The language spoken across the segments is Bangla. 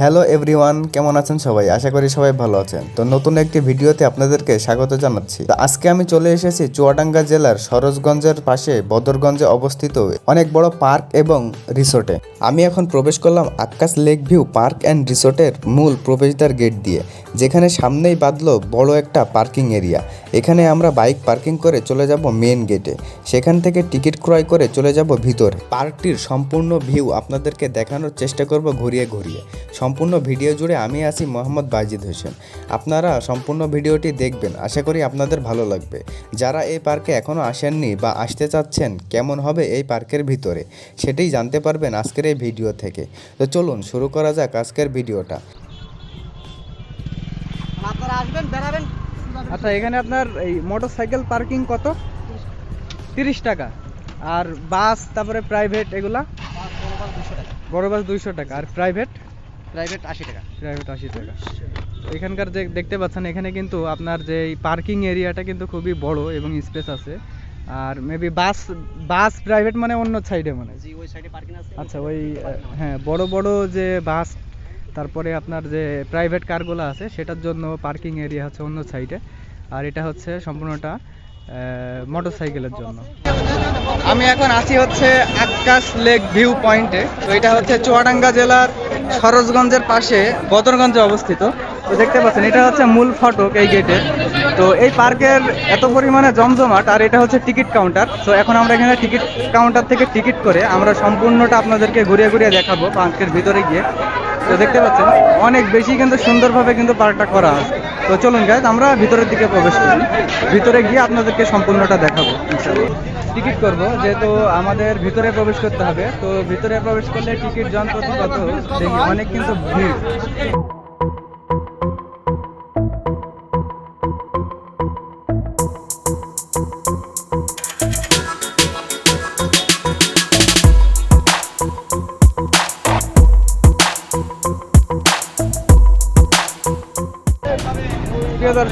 হ্যালো এভরিওয়ান কেমন আছেন সবাই? আশা করি সবাই ভালো আছেন। তো নতুন একটি ভিডিওতে আপনাদেরকে স্বাগত জানাচ্ছি। আজকে আমি চলে এসেছি চুয়াডাঙ্গা জেলার সরোজগঞ্জের পাশে বদরগঞ্জে অবস্থিত অনেক বড় পার্ক এবং রিসোর্টে। আমি এখন প্রবেশ করলাম Akash lake view park and রিসোর্টের মূল প্রবেশদ্বার গেট দিয়ে, যেখানে সামনেই বাঁধলো বড় একটা পার্কিং এরিয়া। এখানে আমরা বাইক পার্কিং করে চলে যাব মেন গেটে। সেখান থেকে টিকিট ক্রয় করে চলে যাব ভিতরে। পার্কটির সম্পূর্ণ ভিউ আপনাদেরকে দেখানোর চেষ্টা করব ঘুরিয়ে ঘুরিয়ে। সম্পূর্ণ ভিডিও জুড়ে আমি আছি মোহাম্মদ বাইজিদ হোসেন। আপনারা সম্পূর্ণ ভিডিওটি দেখবেন। আশা করি আপনাদের ভালো লাগবে। যারা এই পার্কে এখনও আসেননি বা আসতে চাচ্ছেন কেমন হবে এই পার্কের ভিতরে সেটাই জানতে পারবেন আজকের এই ভিডিও থেকে। তো চলুন শুরু করা যাক আজকের ভিডিওটা। আপনারা আসবেন বেড়াবেন আচ্ছা এখানে আপনার এই মোটর সাইকেল পার্কিং কত? তিরিশ টাকা। আর বাস তারপরে প্রাইভেট এগুলা? বড় বাস দুইশো টাকা। আর প্রাইভেট প্রাইভেট আশি টাকা। প্রাইভেট আশি টাকা। এখানকার যে দেখতে পাচ্ছেন এখানে কিন্তু আপনার যে পার্কিং এরিয়াটা কিন্তু খুবই বড় এবং স্পেস আছে। আর মেবি বাস বাস প্রাইভেট মানে অন্য সাইডে মানে জি ওই সাইডে পার্কিং আছে আচ্ছা ওই হ্যাঁ বড় বড় যে বাস তারপরে আপনার যে প্রাইভেট কারগুলো আছে সেটার জন্য পার্কিং এরিয়া হচ্ছে অন্য সাইডে আর এটা হচ্ছে সম্পূর্ণটা মোটর সাইকেলের জন্য। আমি এখন আছি হচ্ছে আকাশ লেক ভিউ পয়েন্টে তো এটা হচ্ছে চুয়াডাঙ্গা জেলার সরোজগঞ্জের পাশে বদরগঞ্জে অবস্থিত। তো দেখতে পাচ্ছেন, এটা হচ্ছে মূল ফটক এই গেটের তো এই পার্কের এত পরিমাণে জমজমাট আর এটা হচ্ছে টিকিট কাউন্টার তো এখন আমরা এখানে টিকিট কাউন্টার থেকে টিকিট করে আমরা সম্পূর্ণটা আপনাদেরকে ঘুরিয়ে ঘুরিয়ে দেখাবো পার্কের ভিতরে গিয়ে। তো দেখতে পাচ্ছেন, অনেক বেশি কিন্তু সুন্দরভাবে কিন্তু পার্কটা করা আছে। তো চলুন গাইজ আমরা ভিতরের দিকে প্রবেশ করি। ভিতরে গিয়ে আপনাদেরকে সম্পূর্ণটা দেখাবো টিকিট করব, যেহেতু আমাদের ভিতরে প্রবেশ করতে হবে। তো ভিতরে প্রবেশ করলে টিকিট প্রতি কত? দেখি, অনেক কিন্তু ভিড়।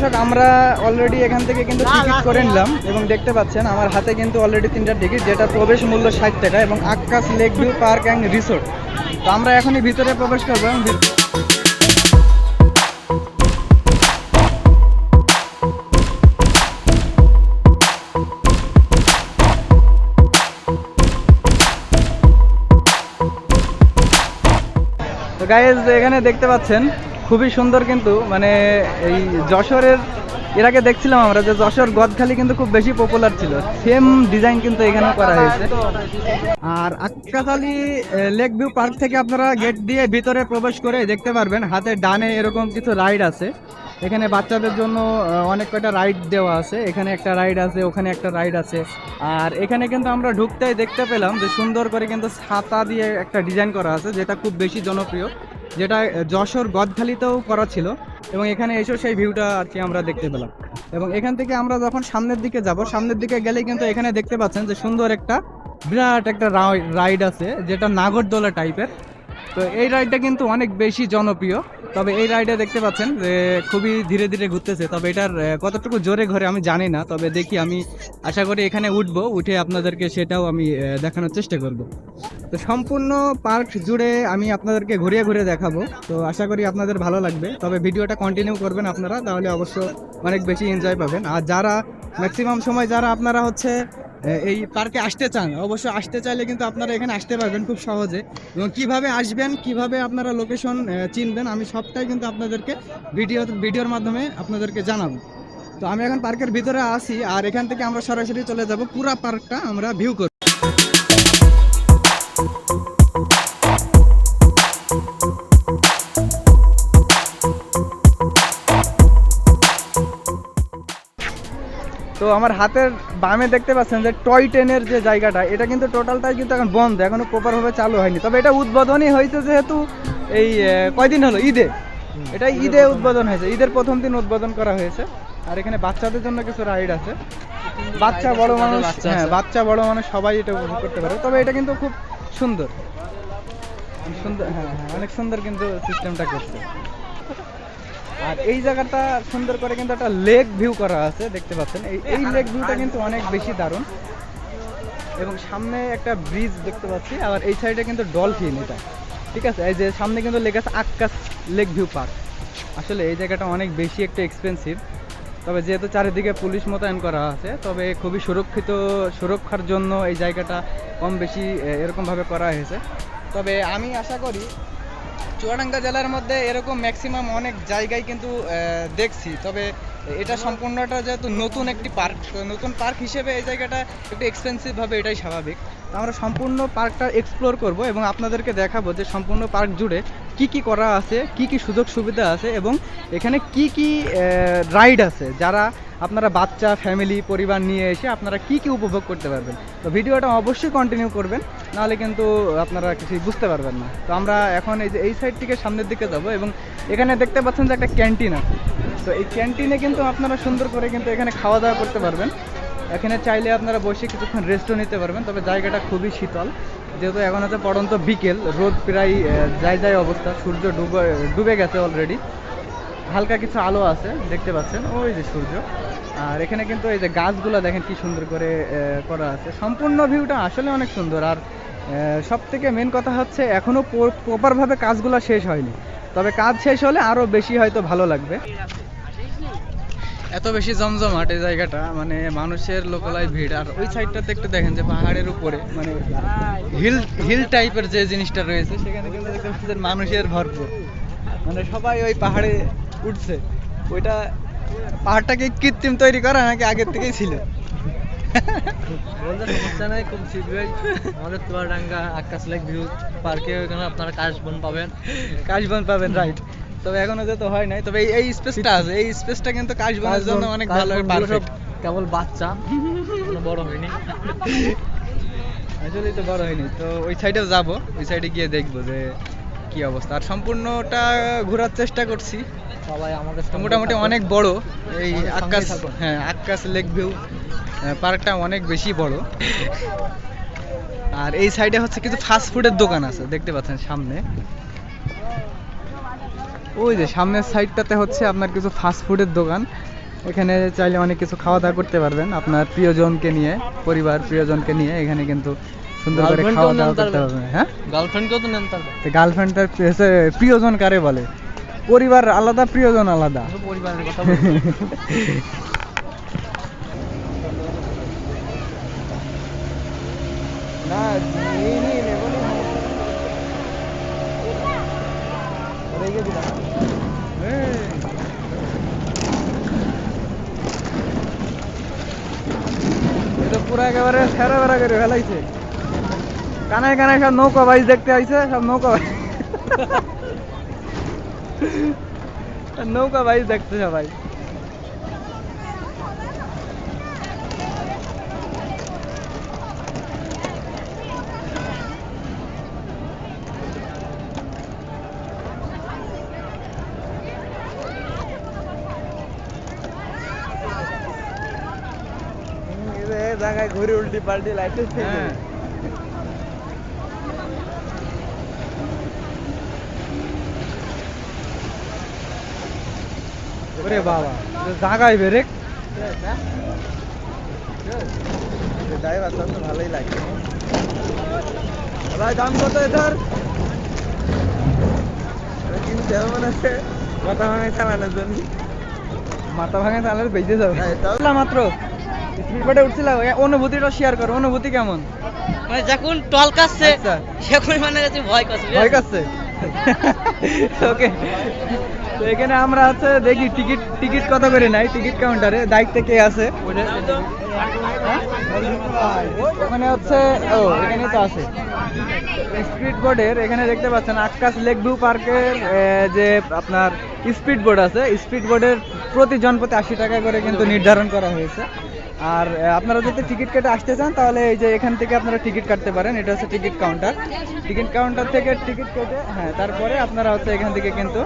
দর্শক আমরা অলরেডি এখান থেকে কিন্তু টিকিট করে নিলাম এবং দেখতে পাচ্ছেন আমার হাতে কিন্তু অলরেডি তিনটা টিকিট যেটা প্রবেশ মূল্য ষাট টাকা এবং Akash lake view park and resort. তো আমরা এখনই ভিতরে প্রবেশ করব এবং ভি- তো গাইজ এখানে দেখতে পাচ্ছেন খুবই সুন্দর কিন্তু মানে এই যশোরের, এর আগে দেখছিলাম আমরা যে যশোর গদখালি কিন্তু খুব বেশি পপুলার ছিল। সেম ডিজাইন কিন্তু এখানে করা হয়েছে। আর আক্কাশালি লেক ভিউ পার্ক থেকে আপনারা গেট দিয়ে ভিতরে প্রবেশ করে দেখতে পারবেন, হাতে ডানে এরকম কিছু রাইড আছে। এখানে বাচ্চাদের জন্য অনেক কয়টা রাইড দেওয়া আছে, এখানে একটা রাইড আছে, ওখানে একটা রাইড আছে। আর এখানে কিন্তু আমরা ঢুকতেই দেখতে পেলাম যে সুন্দর করে কিন্তু ছাতা দিয়ে একটা ডিজাইন করা আছে, যেটা খুব বেশি জনপ্রিয়। যেটা যশোর গদখালিতেও করা ছিল এবং এখানে এসেও সেই ভিউটা আর কি আমরা দেখতে পেলাম। এবং এখান থেকে আমরা যখন সামনের দিকে যাব, সামনের দিকে গেলেই কিন্তু এখানে দেখতে পাচ্ছেন যে সুন্দর একটা, বিরাট একটা রাইড আছে, যেটা নাগরদোলা টাইপের তো এই রাইডটা কিন্তু অনেক বেশি জনপ্রিয়। তবে এই রাইডে দেখতে পাচ্ছেন যে খুবই ধীরে ধীরে ঘুরতেছে। তবে এটার কতটুকু জোরে ঘরে আমি জানি না। তবে দেখি আমি আশা করি এখানে উঠবো, উঠে আপনাদেরকে সেটাও আমি দেখানোর চেষ্টা করব। তো সম্পূর্ণ পার্ক জুড়ে আমি আপনাদেরকে ঘুরিয়ে ঘুরিয়ে দেখাবো। তো আশা করি আপনাদের ভালো লাগবে। তবে ভিডিওটা কন্টিনিউ করবেন আপনারা, তাহলে অবশ্য অনেক বেশি এনজয় পাবেন। আর যারা ম্যাক্সিমাম সময়, যারা আপনারা হচ্ছে এই পার্কে আসতে চান অবশ্যই আসতে চাইলে কিন্তু আপনারা এখানে আসতে পারবেন খুব সহজে। এবং কীভাবে আসবেন, কীভাবে আপনারা লোকেশন চিনবেন, আমি সবটাই কিন্তু আপনাদেরকে ভিডিও ভিডিওর মাধ্যমে আপনাদেরকে জানাব। তো আমি এখন পার্কের ভিতরে আসি আর এখান থেকে আমরা সরাসরি চলে যাব, পুরা পার্কটা আমরা ভিউ করব। তো আমার হাতের বামে দেখতে পাচ্ছেন যে টয় ট্রেনের যে জায়গাটা এটা কিন্তু টোটালটাই কিন্তু এখন বন্ধ এখনও প্রপারভাবে চালু হয়নি। তবে এটা উদ্বোধনই হয়েছে যেহেতু এই কয়দিন হলো? ঈদে। এটা ঈদে উদ্বোধন হয়েছে। ঈদের প্রথম দিন উদ্বোধন করা হয়েছে। আর এখানে বাচ্চাদের জন্য কিছু রাইড আছে। বাচ্চা বড় মানুষ হ্যাঁ বাচ্চা বড় মানুষ সবাই এটা উপভোগ করতে পারে। তবে এটা কিন্তু খুব সুন্দর। সুন্দর হ্যাঁ হ্যাঁ অনেক সুন্দর কিন্তু সিস্টেমটা করছে। আর এই জায়গাটা সুন্দর করে কিন্তু একটা লেক ভিউ করা আছে, দেখতে পাচ্ছেন। এই এই লেক ভিউটা কিন্তু অনেক বেশি দারুণ। এবং সামনে একটা ব্রিজ দেখতে পাচ্ছি, আবার এই সাইডে কিন্তু ডলফিন এটা। ঠিক আছে? এই যে সামনে কিন্তু লেখা আছে, আক্কাস লেক ভিউ পার্ক আসলে এই জায়গাটা অনেক বেশি একটা এক্সপেন্সিভ তবে যেহেতু চারিদিকে পুলিশ মোতায়েন করা আছে, তবে খুবই সুরক্ষিত, সুরক্ষার জন্য এই জায়গাটা কম বেশি এরকমভাবে করা হয়েছে। তবে আমি আশা করি চুয়াডাঙ্গা জেলার মধ্যে এরকম ম্যাক্সিমাম অনেক জায়গায় কিন্তু দেখছি। তবে এটা সম্পূর্ণটা যেহেতু নতুন একটি পার্ক নতুন পার্ক হিসেবে এই জায়গাটা একটু এক্সপেন্সিভ হবে এটাই স্বাভাবিক। আমরা সম্পূর্ণ পার্কটা এক্সপ্লোর করব এবং আপনাদেরকে দেখাবো যে সম্পূর্ণ পার্ক জুড়ে কি কি করা আছে, কি কি সুযোগ সুবিধা আছে এবং এখানে কি কি রাইড আছে। যারা আপনারা বাচ্চা ফ্যামিলি পরিবার নিয়ে এসে আপনারা কি কি উপভোগ করতে পারবেন? তো ভিডিওটা অবশ্যই কন্টিনিউ করবেন, নাহলে কিন্তু আপনারা কিছুই বুঝতে পারবেন না। তো আমরা এখন এই যে, এই সাইড থেকে সামনের দিকে যাব এবং এখানে দেখতে পাচ্ছেন যে একটা ক্যান্টিন আছে। তো এই ক্যান্টিনে কিন্তু আপনারা সুন্দর করে কিন্তু এখানে খাওয়া দাওয়া করতে পারবেন। এখানে চাইলে আপনারা বসে কিছুক্ষণ রেস্টও নিতে পারবেন, তবে জায়গাটা খুবই শীতল। যেহেতু এখন হচ্ছে পড়ন্ত বিকেল, রোদ প্রায় যায় যায় অবস্থা, সূর্য ডুবে ডুবে গেছে অলরেডি হালকা কিছু আলো আছে, দেখতে পাচ্ছেন। ওই যে সূর্য। আর এখানে কিন্তু এই যে গাছগুলো দেখেন কি সুন্দর করে করা আছে। সম্পূর্ণ ভিউটা আসলে অনেক সুন্দর। আর সব থেকে মেন কথা হচ্ছে এখনও প্রপারভাবে কাজগুলো শেষ হয়নি। তবে কাজ শেষ হলে আরও বেশি হয়তো ভালো লাগবে। এত বেশি জমজমাট এই জায়গাটা মানে মানুষের লোকালয় ভিড়। আর ওই সাইডটাতে একটু দেখেন যে পাহাড়ের উপরে মানে হিল হিল টাইপের যে জিনিসটা রয়েছে, সেখানে কিন্তু মানুষের ভরপুর। মানে সবাই ওই পাহাড়ে উঠছে। ওইটা পাহাড়টাকে কৃত্রিম তৈরি করা নাকি আগের থেকেই ছিল? বলতে সমস্যা নাই খুব শীঘ্রই। আমাদের চুয়াডাঙ্গা আকাশ লেক ভিউ পার্কে ওখানে আপনারা কাশবন পাবেন। কাশবন পাবেন রাইট তবে এখনও যেতে হয় নাই তবে এই- এই স্পেসটা আছে। এই স্পেসটা কিন্তু কাশবনের জন্য অনেক ভালো পারফেক্ট কেবল বাচ্চা বড় হয়নি। তো বড় হয়নি। তো ওই সাইডেও যাব ওই সাইডে গিয়ে দেখব যে কি অবস্থা। আর সম্পূর্ণটা ঘোরার চেষ্টা করছি। সবাই আমাদের মোটামুটি অনেক বড়। এই আকাশ হ্যাঁ আকাশ লেক ভিউ পার্কটা অনেক বেশি বড়। আর এই সাইডে হচ্ছে কিছু ফাস্ট ফুডের দোকান আছে দেখতে পাচ্ছেন সামনে। ওই যে সামনের সাইডটাতে হচ্ছে আপনার কিছু ফাস্ট ফুডের দোকান। এখানে চাইলে অনেক কিছু খাওয়া দাওয়া করতে পারবেন আপনার প্রিয়জনকে নিয়ে পরিবার প্রিয়জনকে নিয়ে। এখানে কিন্তু সুন্দর করে খাওয়া দাওয়া করতে পারবেন হ্যাঁ? গার্লফ্রেন্ডকেও তো নেন তার গার্লফ্রেন্ড তার প্রিয়জন কারে বলে? পরিবার আলাদা প্রিয়জন আলাদা। পরিবারের কথা পুরো একেবারে ফেরা ফেরা করে ফেলাইছে। কানায় কানায় সব নৌকা বাইজ দেখতে আইছে সব নৌকা বাইজ নৌকা বাইজ দেখতে সবাই জায়গায় ঘুরে উল্টি পাল্টি লাইট ওরে বাবা। জাগায় বেরেক ড্রাইভার তো ভালোই লাগে। ভাই দাম কত এটার? কিনতে হবে মনে মাথা ভাঙে চালানোর জন্য। মাথা ভাঙে চালালে বেঁচে যাবে। মাত্র। স্পিড বোটে উঠছিলাম অনুভূতিটা শেয়ার করো অনুভূতি কেমন? মানে যখন টল কাটছে আচ্ছা। সেখন মানে কাছে ভয় কাছে ভয় কাছে ওকে তো এখানে আমরা হচ্ছে দেখি টিকিট টিকিট কত করে নাই টিকিট কাউন্টারে, দায়িত্বে কে আছে? ওখানে হচ্ছে, ও, এখানে তো আছে। স্পিড বোর্ডের, এখানে দেখতে পাচ্ছেন আকাশ লেক ভিউ পার্কের যে আপনার স্পিড বোর্ড আছে, স্পিড বোর্ডের প্রতি জন প্রতি আশি টাকা করে কিন্তু নির্ধারণ করা হয়েছে। আর আপনারা যদি টিকিট কেটে আসতে চান, তাহলে এই যে এখান থেকে আপনারা টিকিট কাটতে পারেন। এটা হচ্ছে টিকিট কাউন্টার। টিকিট কাউন্টার থেকে টিকিট কেটে হ্যাঁ তারপরে আপনারা হচ্ছে এখান থেকে কিন্তু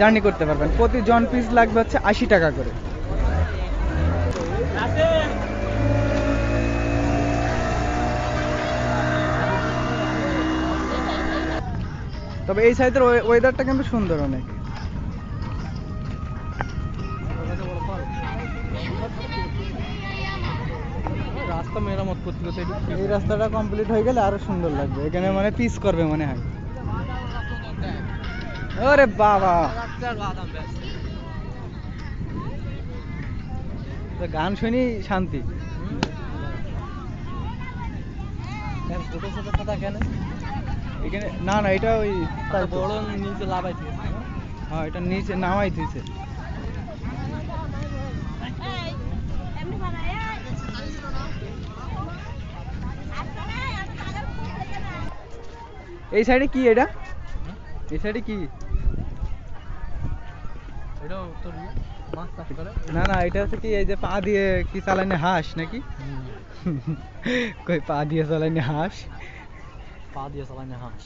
জার্নি করতে পারবেন। প্রতি জন পিস লাগবে হচ্ছে আশি টাকা করে। তবে এই সাইডের ওয়েদারটা কিন্তু সুন্দর অনেক। রাস্তা মেরামত করতে করতে এই রাস্তাটা কমপ্লিট হয়ে গেলে আরও সুন্দর লাগবে। এখানে মানে পিস করবে মনে হয়। ওরে বাবা! গান শুনি শান্তি। কেন ছোট ছোট কথা কেন? এখানে না না এটা ওই তার বড় নিচে লাভাইছে হ্যাঁ? এটা নিচে নামাই দিয়েছে এমনি বানায় এই সাইডে কি এটা? এই সাইডে কি? না না এটা হচ্ছে কি এই যে পা দিয়ে কি চালানি হাঁস নাকি? কই পা দিয়ে চালানি হাঁস? পা দিয়ে চালানে হাঁস।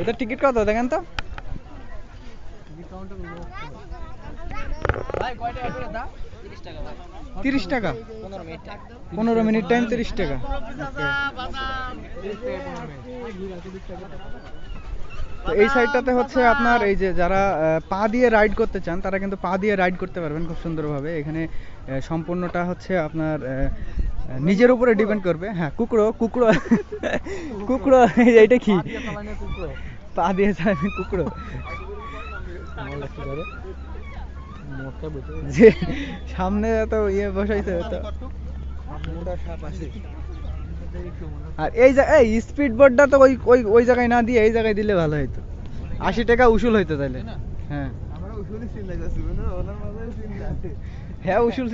এটা টিকিট কত দেখেন তো ভাই কয়টা করে দাও 30 টাকা ভাই তিরিশ টাকা 15 মিনিট পনেরো মিনিট টাইম তিরিশ টাকা। তো এই সাইডটাতে হচ্ছে আপনার এই যে যারা পা দিয়ে রাইড করতে চান তারা কিন্তু পা দিয়ে রাইড করতে পারবেন খুব সুন্দরভাবে। এখানে সম্পূর্ণটা হচ্ছে আপনার নিজের উপরে ডিপেন্ড করবে। হ্যাঁ কুকুরো কুকুরো কুকুরো এইটা কি? পা দিয়ে চালানে কুকুর সামনে এত ইয়ে বসাইছে তো আর এই এই স্পিড বোর্ডটা তো ওই ওই ওই জায়গায় না দিয়ে এই জায়গায় দিলে ভালো হইতো। আশি টাকা উসুল হইতো তাইলে। হ্যাঁ। হ্যাঁ উসুল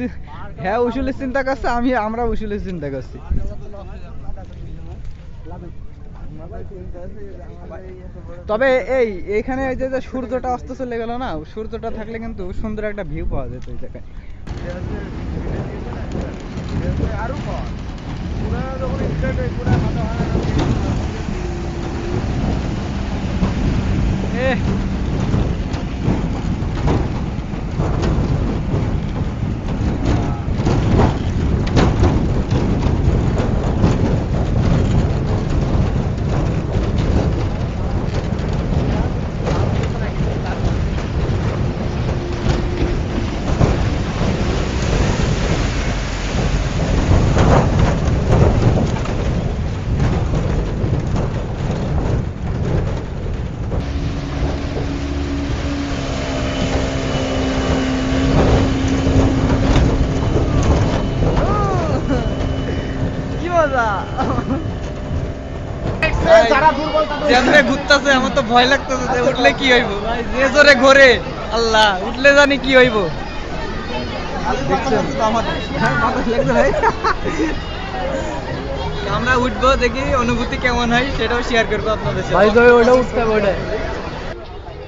হ্যাঁ উসুলের চিন্তা করছে আমি আমরা উসুলের চিন্তা করছি। তবে এই, এখানে যে যে সূর্যটা অস্ত চলে গেল না, সূর্যটা থাকলে কিন্তু সুন্দর একটা ভিউ পাওয়া যেত এই জায়গায়। এ কি মজা ঘুরতেছে আমার তো ভয় লাগতেছে যে উঠলে কি হইব? ভাই যে জোরে ঘোরে আল্লাহ উঠলে জানি কি হইব। আমরা উঠবো দেখি অনুভূতি কেমন হয় সেটাও শেয়ার করব আপনাদের সাথে। তো উঠতে হবে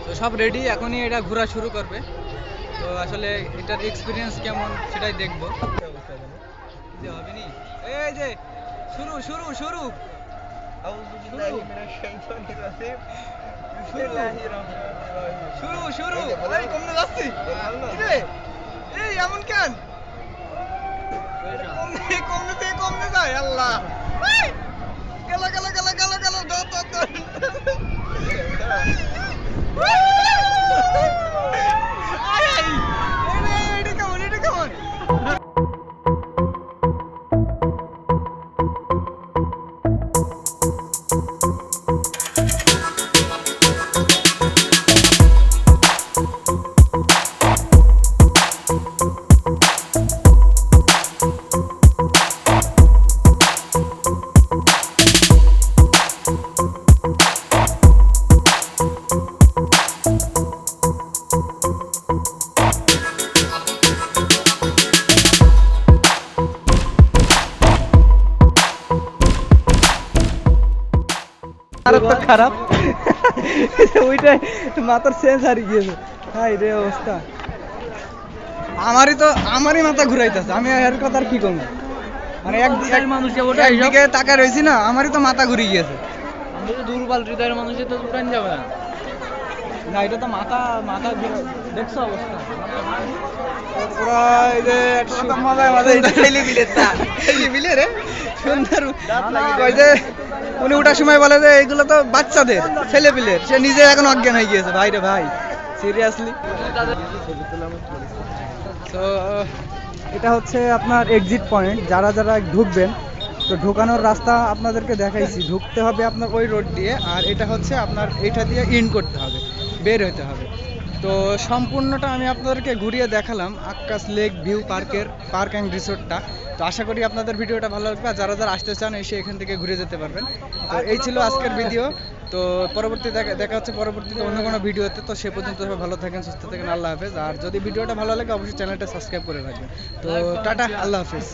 তো সব রেডি এখনই এটা ঘোরা শুরু করবে। তো আসলে এটার এক্সপিরিয়েন্স কেমন সেটাই দেখব। যে হবে নি এই যে শুরু শুরু শুরু। শুরু শুরু এই কমনে যাচ্ছি। এই এমন কেন? কমনে কমনে থেকে কমনে যায় আল্লাহ! গেল গেল গেল গেল গেল দাও দাও দাও তো খারাপ। ওইটাই মাথার সেন্স হারিয়ে গিয়েছে হাই রে অবস্থা। আমারই তো আমারই মাথা ঘুরাইতেছে। আমি এর কথা আর কি করব মানে এক মানুষে ওটা। একদিকে তাকা রয়েছি না আমারই তো মাথা ঘুরে গিয়েছে তো দুর্বল হৃদয়ের তো উঠান যাবে না। না এটা তো মাথা মাথা দেখছ অবস্থা। উনি সময় বলে যে তো বাচ্চাদের ছেলে পিলের সে নিজে এখন অজ্ঞান হয়ে গিয়েছে ভাই সিরিয়াসলি এটা হচ্ছে আপনার এক্সিট পয়েন্ট যারা যারা ঢুকবেন তো ঢোকানোর রাস্তা আপনাদেরকে দেখাইছি ঢুকতে হবে আপনার ওই রোড দিয়ে আর এটা হচ্ছে আপনার এটা দিয়ে ইন করতে হবে বের হতে হবে। তো সম্পূর্ণটা আমি আপনাদেরকে ঘুরিয়ে দেখালাম আক্কাস লেক ভিউ পার্কের পার্ক অ্যান্ড রিসোর্টটা। তো আশা করি আপনাদের ভিডিওটা ভালো লাগবে। আর যারা যারা আসতে চান এসে এখান থেকে ঘুরে যেতে পারবেন। তো এই ছিল আজকের ভিডিও। তো পরবর্তী দেখা দেখা হচ্ছে পরবর্তীতে অন্য কোনো ভিডিওতে। তো সে পর্যন্ত সবাই ভালো থাকেন সুস্থ থাকেন আল্লাহ হাফেজ। আর যদি ভিডিওটা ভালো লাগে অবশ্যই চ্যানেলটা সাবস্ক্রাইব করে রাখবেন। তো টাটা আল্লাহ হাফেজ।